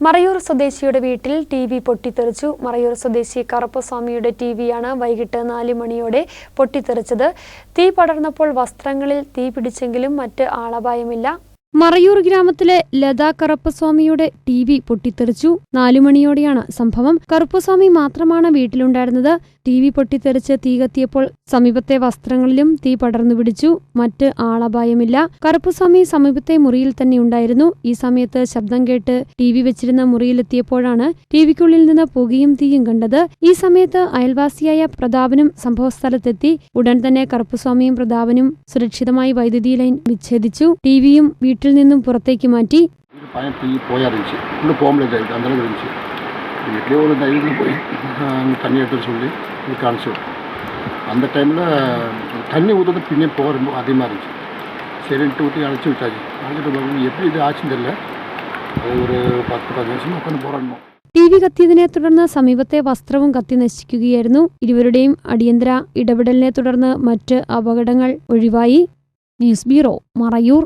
മറയൂർ സ്വദേശിയുടെ വീട്ടിൽ T V പൊട്ടിത്തെറിച്ചു. മറയൂർ സ്വദേശി കറുപ്പസ്വാമിയുടെ ടി വിയാണ് വൈകിട്ട് നാല് മണിയോടെ പൊട്ടിത്തെറിച്ചത്. തീ പടർന്നപ്പോൾ വസ്ത്രങ്ങളിൽ തീ പിടിച്ചെങ്കിലും മറ്റ് ആളപായമില്ല. മറയൂർ ഗ്രാമത്തിലെ ലതാ കറുപ്പസ്വാമിയുടെ ടി വി പൊട്ടിത്തെറിച്ചു. നാലുമണിയോടെയാണ് സംഭവം. കറുപ്പസ്വാമി മാത്രമാണ് വീട്ടിലുണ്ടായിരുന്നത്. ടി വി പൊട്ടിത്തെറിച്ച് തീ കത്തിയപ്പോൾ സമീപത്തെ വസ്ത്രങ്ങളിലും തീ പടർന്നു പിടിച്ചു. മറ്റ് ആളപായമില്ല. കറുപ്പസ്വാമി സമീപത്തെ മുറിയിൽ തന്നെ ഉണ്ടായിരുന്നു. ഈ സമയത്ത് ശബ്ദം കേട്ട് ടി വി വെച്ചിരുന്ന മുറിയിലെത്തിയപ്പോഴാണ് ടി വിക്കുള്ളിൽ നിന്ന് പുകയും തീയും കണ്ടത്. ഈ സമയത്ത് അയൽവാസിയായ പ്രതാപനും സംഭവസ്ഥലത്തെത്തി. ഉടൻ തന്നെ കറുപ്പസ്വാമിയും പ്രതാപനും സുരക്ഷിതമായി വൈദ്യുതി ലൈൻ വിച്ഛേദിച്ചു. ടിവിയും വീട്ടിൽ നിന്നും പുറത്തേക്ക് മാറ്റി இது பையன் தீ போயா இருந்துச்சு உள்ளே போக முடியாது அந்த அளவுக்கு இருந்துச்சு வீட்லேயே ஒரு தைரியத்தில் போய் அங்கே தண்ணி எடுத்துட்டு சொல்லி இது காமிச்சு அந்த டைமில் தண்ணி ஊற்றுறது பின்னே போக ரொம்ப அதிகமாக இருந்துச்சு சரின்ட்டு ஊற்றி அழைச்சி விட்டாச்சு அழைச்சிட்டு போகும்போது எப்படி இது ஆச்சுன்னு தெரியல அது ஒரு பத்து பதினஞ்சு நிமிஷம் உட்காந்து போராடணும் ടി വി കത്തിയതിനെ തുടർന്ന് സമീപത്തെ വസ്ത്രവും കത്തി നശിക്കുകയായിരുന്നു ഇരുവരുടെയും അടിയന്തര ഇടപെടലിനെ തുടർന്ന് മറ്റ് അപകടങ്ങൾ ഒഴിവായി ന്യൂസ് ബ്യൂറോ മറയൂർ